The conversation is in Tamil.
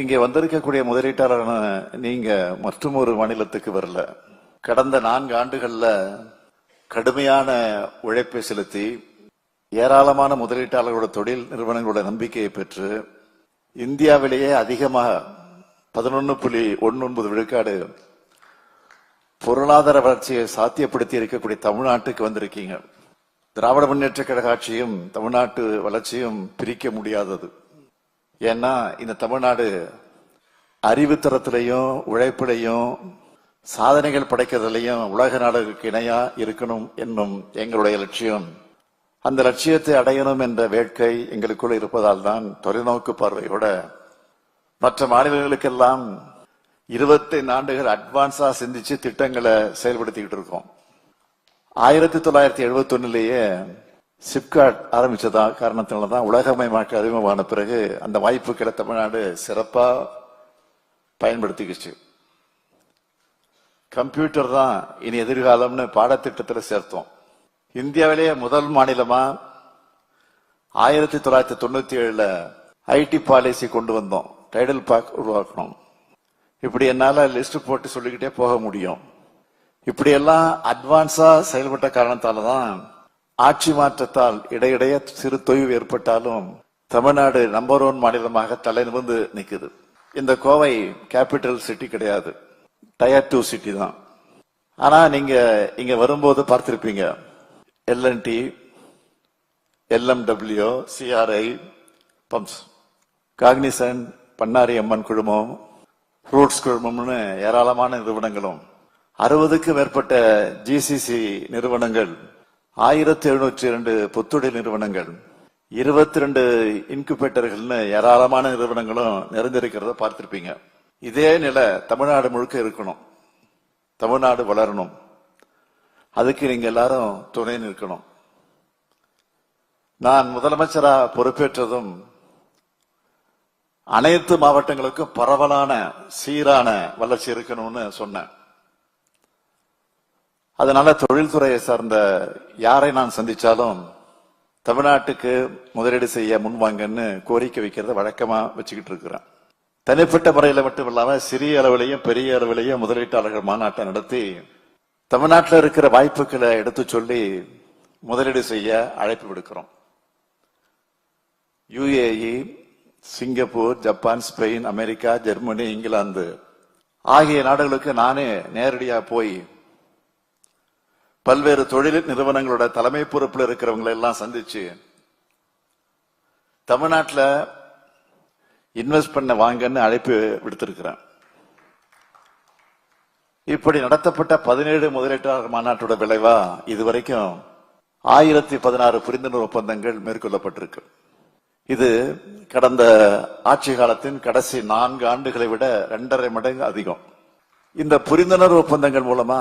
இங்கே வந்திருக்கக்கூடிய முதலீட்டாளரான நீங்க மற்றும் ஒரு மாநிலத்துக்கு வரல. கடந்த நான்கு ஆண்டுகள்ல கடுமையான உழைப்பை செலுத்தி ஏராளமான முதலீட்டாளர்களோட தொழில் நிறுவனங்களோட நம்பிக்கையை பெற்று இந்தியாவிலேயே அதிகமாக பதினொன்று புள்ளி ஒன்று ஒன்பது விழுக்காடு பொருளாதார வளர்ச்சியை சாத்தியப்படுத்தி இருக்கக்கூடிய தமிழ்நாட்டுக்கு வந்திருக்கீங்க. திராவிட முன்னேற்ற கழக ஆட்சியும் தமிழ்நாட்டு வளர்ச்சியும் பிரிக்க முடியாதது. ஏன்னா இந்த தமிழ்நாடு அறிவுத்தரத்திலையும் உழைப்பிலையும் சாதனைகள் படைக்கிறதுலையும் உலக நாடுகளுக்கு இணையா இருக்கணும் என்னும் எங்களுடைய லட்சியம். அந்த லட்சியத்தை அடையணும் என்ற வேட்கை எங்களுக்குள் இருப்பதால் தான் தொலைநோக்கு பார்வையோட மற்ற மாநிலங்களுக்கெல்லாம் இருபத்தைந்து ஆண்டுகள் அட்வான்ஸா சிந்திச்சு திட்டங்களை செயல்படுத்திக்கிட்டு இருக்கோம். ஆயிரத்தி தொள்ளாயிரத்தி எழுபத்தி ஒன்னுலேயே சிப்காட் ஆரம்பிச்சதா காரணத்தினால தான் உலகமயமாக்க அறிமுகமான பிறகு அந்த வாய்ப்புகளை தமிழ்நாடு சிறப்பாக பயன்படுத்திக்கிச்சு. கம்ப்யூட்டர் தான் இனி எதிர்காலம்னு பாடத்திட்டத்தில் சேர்த்தோம். இந்தியாவிலேயே முதல் மாநிலமாக ஆயிரத்தி தொள்ளாயிரத்தி தொண்ணூற்றி ஏழில் ஐடி பாலிசி கொண்டு வந்தோம். டைடல் பார்க் உருவாக்கணும். இப்படி என்னால் லிஸ்ட் போட்டு சொல்லிக்கிட்டே போக முடியும். இப்படியெல்லாம் அட்வான்ஸாக செயல்பட்ட காரணத்தால தான் ஆட்சி மாற்றத்தால் இடையிடையே சிறு தொய்வு ஏற்பட்டாலும் தமிழ்நாடு நம்பர் ஒன் மாநிலமாக தலை நிமிர்ந்து நிற்குது இந்த கோவை கேபிட்டல் சிட்டி கிடையாது. டயர் டூ சிட்டி தான். ஆனா நீங்க இங்க வரும்போது பார்த்திருப்பீங்க. L&T LMW CRI pumps Cognizant Bannari Amman குழுமம் ரூட்ஸ் குழுமம்னு ஏராளமான நிறுவனங்களும். அறுபதுக்கு மேற்பட்ட ஜிசிசி நிறுவனங்கள் ஆயிரத்தி எழுநூற்றி இரண்டு புத்துடல் நிறுவனங்கள் இருபத்தி ரெண்டு இன்குபேட்டர்கள்னு ஏராளமான நிறுவனங்களும் நிறைந்திருக்கிறத பார்த்திருப்பீங்க. இதே நிலை தமிழ்நாடு முழுக்க இருக்கணும். தமிழ்நாடு வளரணும். அதுக்கு நீங்க எல்லாரும் துணை நிற்கணும். நான் முதலமைச்சரா பொறுப்பேற்றதும் அனைத்து மாவட்டங்களுக்கும் பரவலான சீரான வளர்ச்சி இருக்கணும்னு சொன்னேன். அதனால தொழில்துறையை சார்ந்த யாரை நான் சந்திச்சாலும் தமிழ்நாட்டுக்கு முதலீடு செய்ய முன்வாங்கன்னு கோரிக்கை வைக்கிறத வழக்கமா வச்சுக்கிட்டு இருக்கிறேன். தனிப்பட்ட முறையில மட்டும் இல்லாம சிறிய அளவிலையும் பெரிய அளவிலையும் முதலீட்டாளர்கள் மாநாட்டை நடத்தி தமிழ்நாட்டில் இருக்கிற வாய்ப்புகளை எடுத்து சொல்லி முதலீடு செய்ய அழைப்பு விடுக்கிறோம். UAE Singapore Japan Spain America Germany England ஆகிய நாடுகளுக்கு நானே நேரடியாக போய் பல்வேறு தொழில் நிறுவனங்களோட தலைமை பொறுப்பில் இருக்கிறவங்களை எல்லாம் சந்திச்சு தமிழ்நாட்டில் இன்வெஸ்ட் பண்ண வாங்கன்னு அழைப்பு விடுத்திருக்கிறேன். இப்படி நடத்தப்பட்ட பதினேழு முதலீட்டாளர் மாநாட்டோட விளைவா இதுவரைக்கும் ஆயிரத்தி பதினாறு புரிந்துணர்வு ஒப்பந்தங்கள் மேற்கொள்ளப்பட்டிருக்கு. இது கடந்த ஆட்சி காலத்தின் கடைசி நான்கு ஆண்டுகளை விட இரண்டரை மடங்கு அதிகம். இந்த புரிந்துணர்வு ஒப்பந்தங்கள் மூலமா